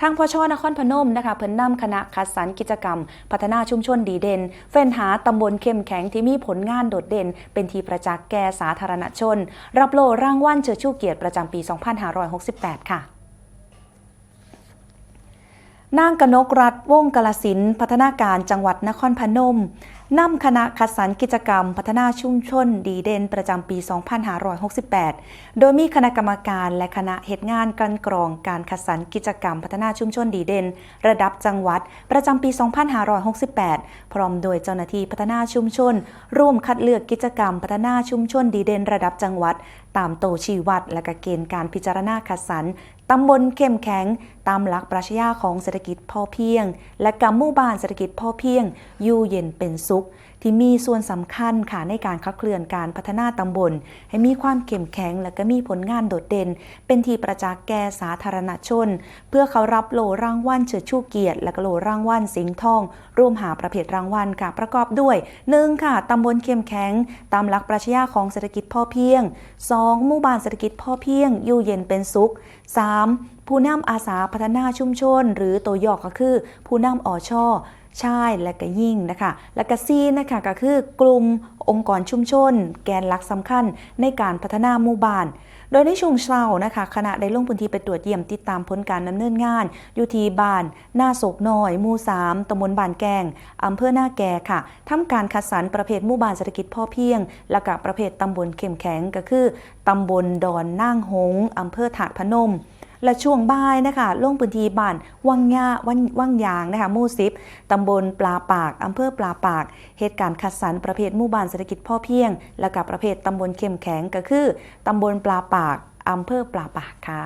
ทางพชนครพนมนะคะเพิ่นนำคณะคัดสรรกิจกรรม พัฒนาชุมชนดีเด่นเฟ้นหาตำบลเข้มแข็งที่มีผลงานโดดเด่น เป็นทีประจักษ์แก่สาธารณชน รับโล่รางวัลเชิดชูเกียรติประจำปี 2568 ค่ะนางกนกรัฐวงกลสินพัฒนาการจังหวัดนครพนม นำคณะคัดสรรกิจกรรม พัฒนาชุมชน ดีเด่นประจำปี 2568 โดยมีคณะกรรมการและคณะเหตุงานกันกรองการคัดสรรกิจกรรม พัฒนาชุมชนดีเด่น ระดับจังหวัด ประจำปี 2568 พร้อมโดยเจ้าหน้าที่พัฒนาชุมชน ร่วมคัดเลือกกิจกรรม พัฒนาชุมชนดีเด่น ระดับจังหวัด ตามโตชีวัดและกเกณฑ์การพิจารณาคัดสรรตำบลเข้มแข็ง ตามหลักปรัชญาของเศรษฐกิจพอเพียง และกำหมู่บ้านเศรษฐกิจพอเพียง อยู่เย็นเป็นสุขที่มีส่วนสำคัญค่ะในการขับเคลื่อนการพัฒนาตำบล ให้มีความเข้มแข็งและก็มีผลงานโดดเด่น เป็นที่ประจักษ์แก่สาธารณชน เพื่อเขารับโลรางวัลเฉิดชูเกียรติ และก็โลรางวัลสิงห์ทอง ร่วมหาประเภทรางวัลค่ะประกอบด้วย 1. ค่ะตำบลเข้มแข็ง ตามหลักปรัชญาของเศรษฐกิจพอเพียง 2. หมู่บ้านเศรษฐกิจพอเพียง อยู่เย็นเป็นสุข 3. ผู้นำอาสาพัฒนาชุมชน หรือตัวย่อก็คือ ผู้นำอชอ ชายและก็ยิ่งนะคะและก็ซีนะคะก็คือกลุ่มองค์กรชุมชน แกนหลักสำคัญในการพัฒนาหมู่บ้าน โดยในช่วงเช้านะคะคณะได้ลงพื้นที่ไปตรวจเยี่ยมติดตามผลการดำเนินงาน อยู่ที่บ้านหน้าโศกน้อยหมู่3ตำบลบ้านแกงอำเภอหน้าแก่ค่ะทำการคัดสรรประเภทหมู่บ้านเศรษฐกิจพอเพียง และก็ประเภทตำบลเข้มแข็งก็คือตำบลดอนนางหงส์อำเภอถาดพนม และช่วงบ่ายนะคะลงพื้นที่บ้านวังยาวังยางนะคะหมู่สิบตำบลปลาปากอำเภอปลาปากเหตุการณ์คัดสรรประเภทหมู่บ้านเศรษฐกิจพ่อเพียง และกับประเภทตำบลเข้มแข็งก็คือตำบลปลาปากอำเภอปลาปากค่ะ